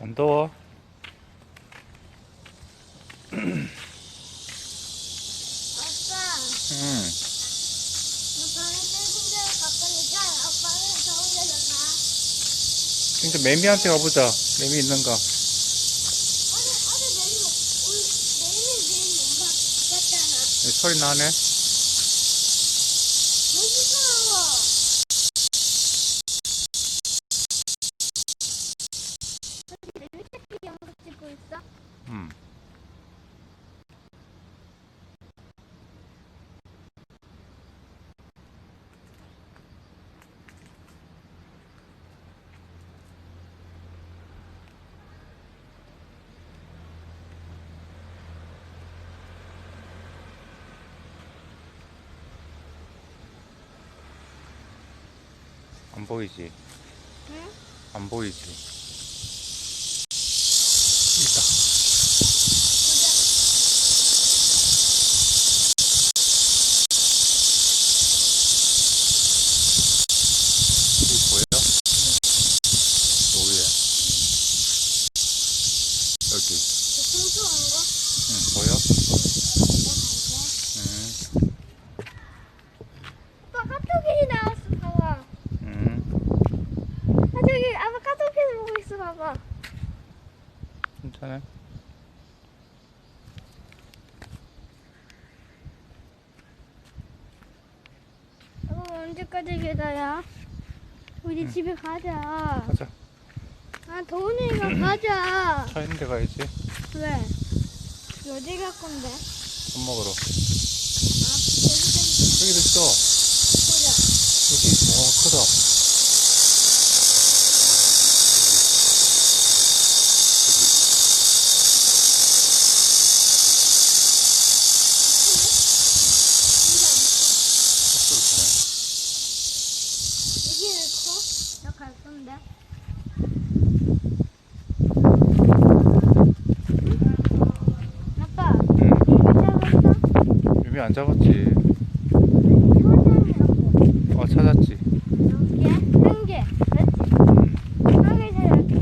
안 더워? 아빠, 응. 아빠는 뜬 데로 갔으니까 아빠는 더운 데로 가. 진짜 매미한테 가보자. 매미 있는가? 어제 어제 내일 오늘 내일은 내일 못 봤잖아. 여기 소리 나네. 뭐 시끄러워? 내일 새끼 영상 찍고 있어? 응. 안 보이지? 응? 안 보이지? 있다. 여기 보여? 여기에. 여기. 저 뚱뚱한 거? 응, 보여? 내가 갈게. 응, 아빠 카톡이 나왔어 봐봐. 응. 아 저기 아빠 카톡에서 보고 있어 봐봐. 괜찮아? 아빠 언제까지 기다려? 우리 응. 집에 가자. 가자. 아 더우니까 가자. 차 있는 데 가야지. 왜? 어디 갈 건데? 밥 먹으러. 아 여기 여기도 있어. 여기. 와, 크다. 여기는 커? 나 갈 건데. 아빠, 응. 여기 잡았어? 유미 안 잡았지. 천장이라고. 어, 찾았지. 여기에 한 개. 그렇지? 한개 찾았지.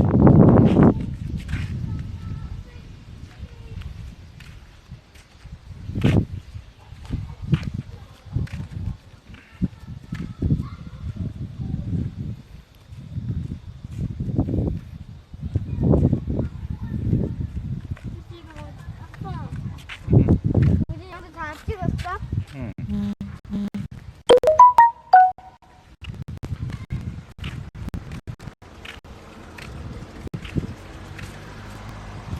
아빠, 응. 우리 여기 다 찍었어? 응.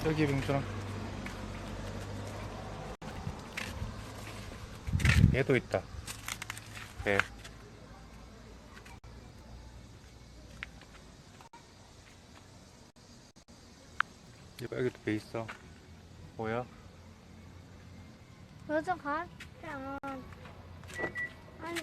여기 병준아. 얘도 있다. 배. 여기도 배 있어. 뭐야? 여기서 가? 아니,